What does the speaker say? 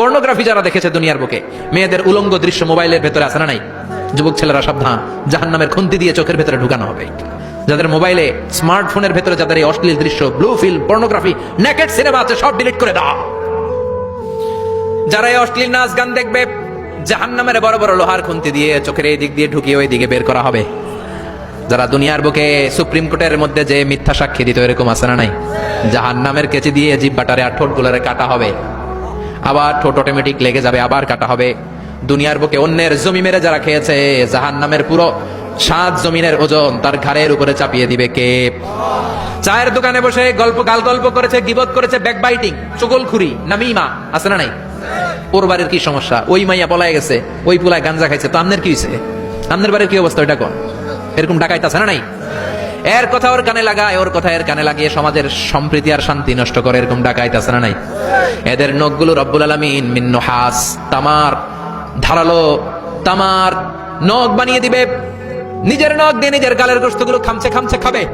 Pornography যারা দেখেছে দুনিয়ার বুকে, মেয়েদের উলঙ্গ দৃশ্য মোবাইলের ভেতরে আছে না নাই? যুবক ছেলেরা সাবধান জাহান নামের খুন্তি দিয়ে চোখের ভেতরে ঢুকানো হবে। যাদের মোবাইলে স্মার্টফোনের ভেতরে যাদের এই অশ্লীল দৃশ্য blue film pornography naked cinema আছে, সব ডিলিট করে দাও। যারা এই অশ্লীল নাচ গান দেখবে জাহান নামের বড় বড় লোহার খুন্তি দিয়ে চোখের এই দিক দিয়ে ঢুকিয়ে ওই দিকে বের করা হবে। যারা দুনিয়ার বুকে সুপ্রিম কোর্টের মধ্যে যে মিথ্যা সাক্ষী দিত, এরকম আছে না নাই? জাহান নামের কেচি দিয়ে জিভ বাটারে আর ঠোঁট গুলারে কাটা হবে। আবার ঠোঁট অটোমেটিক লেগে যাবে, আবার কাটা হবে। দুনিয়ার বুকে অন্যের জমি মেরে যারা খেয়েছে জাহান নামের পুরো সাত জমিনের ওজন তার ঘাড়ের উপরে চাপিয়ে দিবে কে? চায়ের দোকানে বসে গল্প গাল গল্প করেছে, গিবত করেছে ব্যাক বাইটিং চুগলখুরি, নামিমা, আছে না নাই? ওর বাড়ির কি সমস্যা? ওই মাইয়া পলায় গেছে, ওই পুলায় গাঞ্জা খাইছে, তো আমনের কি হয়েছে আমনের বাড়ির কি অবস্থা, ওইটা কোন? এরকম ডাকাইতে আছে না নাই? এর কথা ওর কানে লাগায়, ওর কথা এর কানে লাগিয়ে সমাজের সম্প্রীতি আর শান্তি নষ্ট করে, এরকম ডাকাইতে আছে না নাই? এদের নখগুলো রব্বুল আলমিন মিন্ন হাস তামার, ধারালো তামার নখ বানিয়ে দিবে। নিজের নখ দিয়ে নিজের গালের গোস্তগুলো খামছে খামছে খাবে।